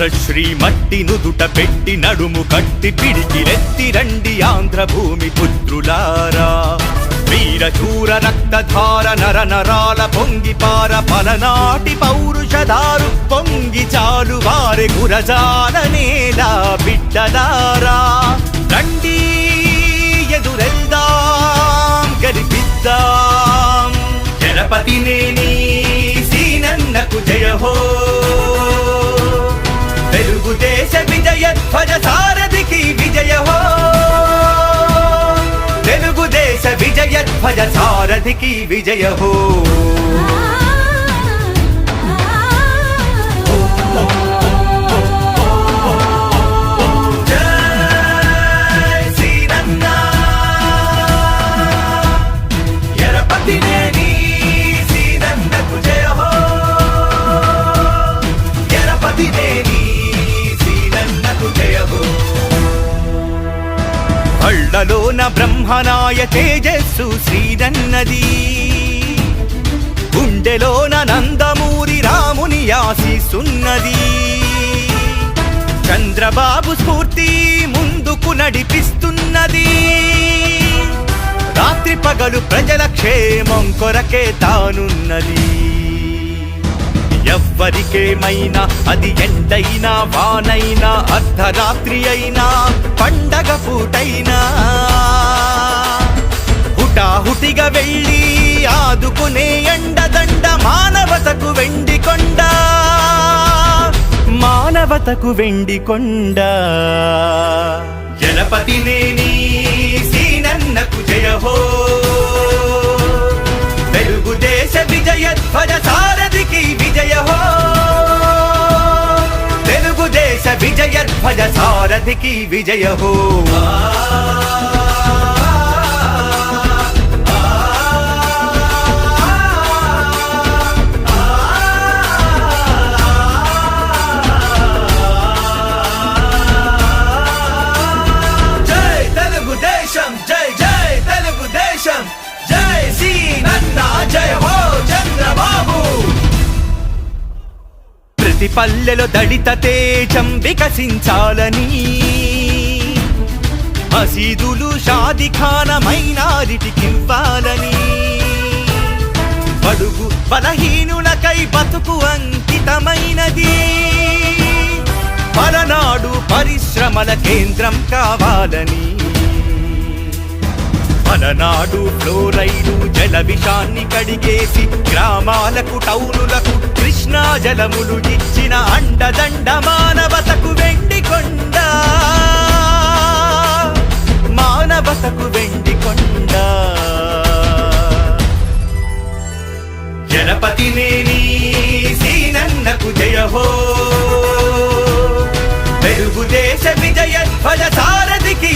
ఆంధ్రశ్రీ మట్టి నుదుట పెట్టి నడుము కట్టి పిడికిరెత్తి రండి ఆంధ్ర భూమి పుత్రులారా. వీరచూర రక్తధార నర నరాల పొంగి పార పలనాటి పౌరుషదారు పొంగి చాలు వారి గురజాల నేల బిడ్డదారా రండి ఎదురెల్దాం గరిపిద్దాం జనపతి నేనే తెలుగుదేశ విజయ ధ్వజ సారథికి విజయ హో తెలుగుదేశ విజయ ధ్వజ సారథికి విజయ హో కళ్ళలోన బ్రహ్మనాయ తేజస్సు శ్రీరన్నది గుండెలోన నందమూరి రాముని ఆశీసున్నది చంద్రబాబు స్ఫూర్తి ముందుకు నడిపిస్తున్నది. రాత్రి పగలు ప్రజల క్షేమం కొరకే తానున్నది. ఎవ్వరికేమైనా అది ఎండైనా వానైనా అర్ధరాత్రి అయినా పండగ పూటైనా. హుటాహుటిగా వెళ్ళి ఆదుకునే ఎండదండ మానవతకు వెండి కొండ. మానవతకు వెండి కొండ. జనపతి నేని ధ్వజ సారథికి విజయ హో ప్రతి పల్లెలో దళిత తేజం వికసించాలని. మసీదులు షాదిఖాన మైనారిటికివ్వాలని బడుగు బలహీనులకై బతుకు అంకితమైనది. పలనాడు పరిశ్రమల కేంద్రం కావాలని. మలనాడు ఫ్లోరైడు జల విషాన్ని కడిగేసి గ్రామాలకు టౌనులకు కృష్ణా జలములు ఇచ్చిన అండదండ మానవతకు వెండి కొండ. మానవతకు వెండి కొండ. జనపతి నేని సీనన్నకు జయహో. తెలుగుదేశ విజయ ధ్వజ సారథికి